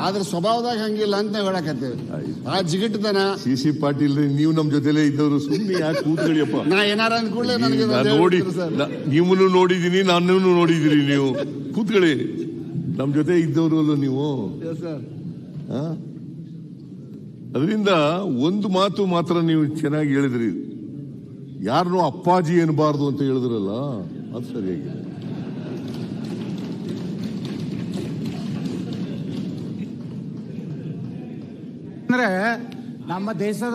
ಆದ್ರೆ ಸ್ವಭಾವದಾಗ ಹಂಗಿಲ್ಲ ಅಂತ ನಾವ್ ಹೇಳಕತ್ತೇವೆ. ಆ ಜಿಗಟ್ಟತನ ಸಿ ಸಿ ಪಾಟೀಲ್ ನೀವು ನಮ್ ಜೊತೆಲೇ ಇದ್ದವರು ಸುಮ್ಮನೆ ಯಾಕೆ ಕೂತ್ಗಳಿಯಪ್ಪ ನಾ ಏನಾರ ಅಂದ್ಕೊಳ್ಳೆ ನನಗೆ ನಾನ್ ನೋಡಿ ನಾ- ನೀವನು ನೋಡಿದೀನಿ ನನ್ನನ್ನು ನೋಡಿದಿರಿ ನೀವು. ಕೂತ್ಕೊಳ್ಳಿ. ನಮ್ ಜೊತೆ ಇದ್ದವರು ಅಲ್ಲ ನೀವು? ಅದರಿಂದ ಒಂದು ಮಾತು ಮಾತ್ರ ನೀವು ಚೆನ್ನಾಗಿ ಹೇಳಿದ್ರಿ. ಯಾರನ್ನೂ ಅಪ್ಪಾಜಿ ಅನ್ಬಾರ್ದು ಅಂತ ಹೇಳಿದ್ರಲ್ಲ ಅದು ಸರಿಯಾಗಿ ಅಂದ್ರೆ ನಮ್ಮ ದೇಶದ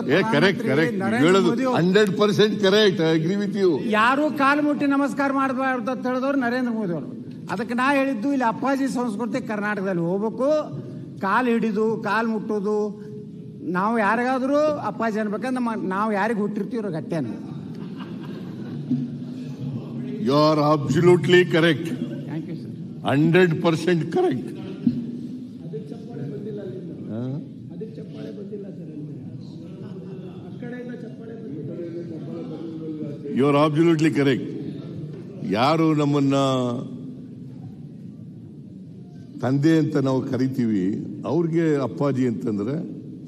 hundred percent correct agree with you ಯಾರು ಕಾಲು ಮುಟ್ಟಿ ನಮಸ್ಕಾರ ಮಾಡಬಾರ್ದು ಅಂತ ಹೇಳಿದವರು ನರೇಂದ್ರ ಮೋದಿ ಅವರು ಅದಕ್ಕೆ ನಾ ಹೇಳಿದ್ದು ಇಲ್ಲಿ ಅಪ್ಪಾಜಿ ಸಂಸ್ಕೃತಿ ಕರ್ನಾಟಕದಲ್ಲಿ ಹೋಗ್ಬೇಕು. ಕಾಲು ಹಿಡಿದು ಕಾಲು ಮುಟ್ಟೋದು. ನಾವು ಯಾರಿಗಾದ್ರೂ ಅಪ್ಪಾಜಿ ಅನ್ಬೇಕಂದ್ರೆ ನಮ್ಮ ನಾವು ಯಾರಿಗೆ ಹುಟ್ಟಿರ್ತೀವ್ರ ಗಟ್ಟೆನ. You are absolutely correct hundred percent correct you are absolutely correct ಯಾರು ನಮ್ಮನ್ನ ತಂದೆ ಅಂತ ನಾವು ಕರಿತೀವಿ, ಅವ್ರಿಗೆ ಅಪ್ಪಾಜಿ ಅಂತಂದ್ರೆ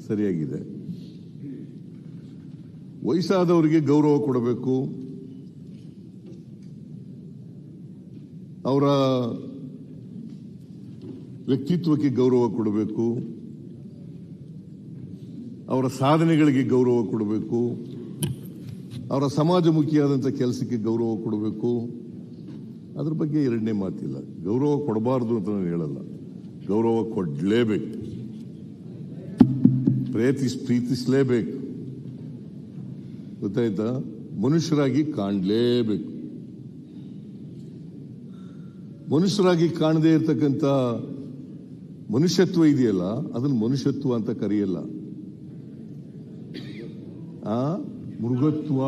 ಸರಿಯಾಗಿದೆ. ವಯಸ್ಸಾದವರಿಗೆ ಗೌರವ ಕೊಡಬೇಕು. ಅವರ ವ್ಯಕ್ತಿತ್ವಕ್ಕೆ ಗೌರವ ಕೊಡಬೇಕು. ಅವರ ಸಾಧನೆಗಳಿಗೆ ಗೌರವ ಕೊಡಬೇಕು. ಅವರ ಸಮಾಜಮುಖಿಯಾದಂಥ ಕೆಲಸಕ್ಕೆ ಗೌರವ ಕೊಡಬೇಕು. ಅದ್ರ ಬಗ್ಗೆ ಎರಡನೇ ಮಾತಿಲ್ಲ. ಗೌರವ ಕೊಡಬಾರ್ದು ಅಂತ ನಾನು ಹೇಳಲ್ಲ. ಗೌರವ ಕೊಡಲೇಬೇಕು. ಪ್ರೀತಿಸ್ ಪ್ರೀತಿಸಲೇಬೇಕು. ಗೊತ್ತಾಯ್ತಾ? ಮನುಷ್ಯರಾಗಿ ಕಾಣಲೇಬೇಕು. ಮನುಷ್ಯರಾಗಿ ಕಾಣದೇ ಇರತಕ್ಕಂಥ ಮನುಷ್ಯತ್ವ ಇದೆಯಲ್ಲ, ಅದನ್ನು ಮನುಷ್ಯತ್ವ ಅಂತ ಕರೆಯಲ್ಲ. ಆ? ಮೃಗತ್ವ.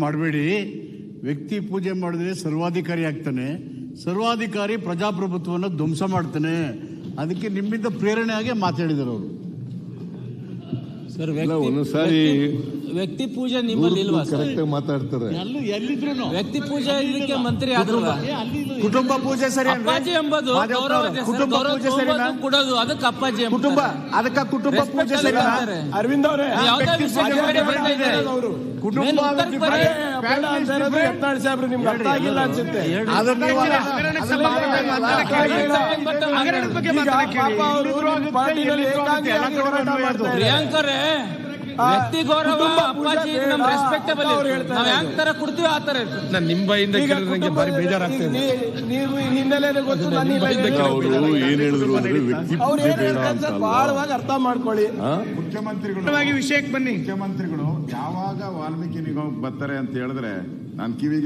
ಮಾಡಬೇಡಿ. ವ್ಯಕ್ತಿ ಪೂಜೆ ಮಾಡಿದ್ರೆ ಸರ್ವಾಧಿಕಾರಿ ಆಗ್ತಾನೆ. ಸರ್ವಾಧಿಕಾರಿ ಪ್ರಜಾಪ್ರಭುತ್ವವನ್ನು ಧ್ವಂಸ ಮಾಡ್ತಾನೆ. ಅದಕ್ಕೆ ನಿಮ್ಮಿಂದ ಪ್ರೇರಣೆ ಆಗಿ ಮಾತಾಡಿದರು ಅವರು. ಸರ್ ಒಂದೊಂದ್ಸಾರಿ ವ್ಯಕ್ತಿ- ಪೂಜೆ ನಿಮ್ಮಲ್ಲಿ ಇಲ್ವಾ ಸರ್? ಕರೆಕ್ಟ್ ಆಗಿ ಮಾತಾಡ್ತಾರೆ. ಎಲ್ಲ ಎಲ್ಲಿದ್ರು ವ್ಯಕ್ತಿ ಪೂಜೆ ಇದಕ್ಕೆ ಮಂತ್ರಿ ಆದ್ರಲ್ಲ. ಕುಟುಂಬ ಪೂಜೆ ಸರಿ ಅಪ್ಪಾಜಿ ಎಂಬುದು. ಕುಟುಂಬ ಪೂಜೆ ಸರಿ ಕೊಡೋದು. ಅದಕ್ಕೆ ಅಪ್ಪಾಜಿ ಕುಟುಂಬ ಅದಕ್ಕೆ ಕುಟುಂಬ ಪೂಜೆ ಸರಿ. ಅರವಿಂದ್ ಅವರೇ ಯಾವುದೇ. ಕುಟುಂಬ ಸಾಹೇಬ್ರು ನಿಮ್ಗೆ ಅರ್ಥ ಆಗಿಲ್ಲ ಅನ್ಸುತ್ತೆ. ಪಾಪ ಅವರು ಪಾರ್ಟಿನಲ್ಲಿ ಏಕಾಂಗಿ ಹೋರಾಟ ಪ್ರಿಯಾಂಕರೇ ವ್ಯಕ್ತಿ ಗೌರವ ಅಪ್ಪಾಜಿ ನಮ್ ರೆಸ್ಪೆಕ್ಟೇಬಲ್ ನಾವ್. ಯಾವ ತರ ಕೊಡ್ತೀವಿ ಆ ತರ. ನಾನು ನಿಮ್ಮ ಬಾಯಿಂದ ಈಗ ಕೇಳಿದ್ರೆ ಬಾರಿ ಭಾರಿ ಬೇಜಾರಾಗ್ತಾ ಇದೆ ನೀ- ನೀವು ಹಿನ್ನೆಲೆ ಹಿನ್ನೆಲೆನೇ ಗೊತ್ತು ಅವರು ಏನ್ ಹೇಳಿದ್ರು ಅಂದ್ರೆ ವ್ಯಕ್ತಿ ಪೂಜೆ ಬೇಡ ಅಂತ. ಬಹಳವಾಗಿ ಅರ್ಥ ಮಾಡ್ಕೊಳ್ಳಿ? ಮುಖ್ಯಮಂತ್ರಿಗಳು ವಿಷಯಕ್ಕೆ ಬನ್ನಿ ಮುಖ್ಯಮಂತ್ರಿಗಳು ಯಾವಾಗ ವಾಲ್ಮೀಕಿ ನಿಗಮಕ್ಕೆ ಬರ್ತಾರೆ ಅಂತ ಹೇಳಿದ್ರೆ ನಾನು ಕಿವಿಗೆ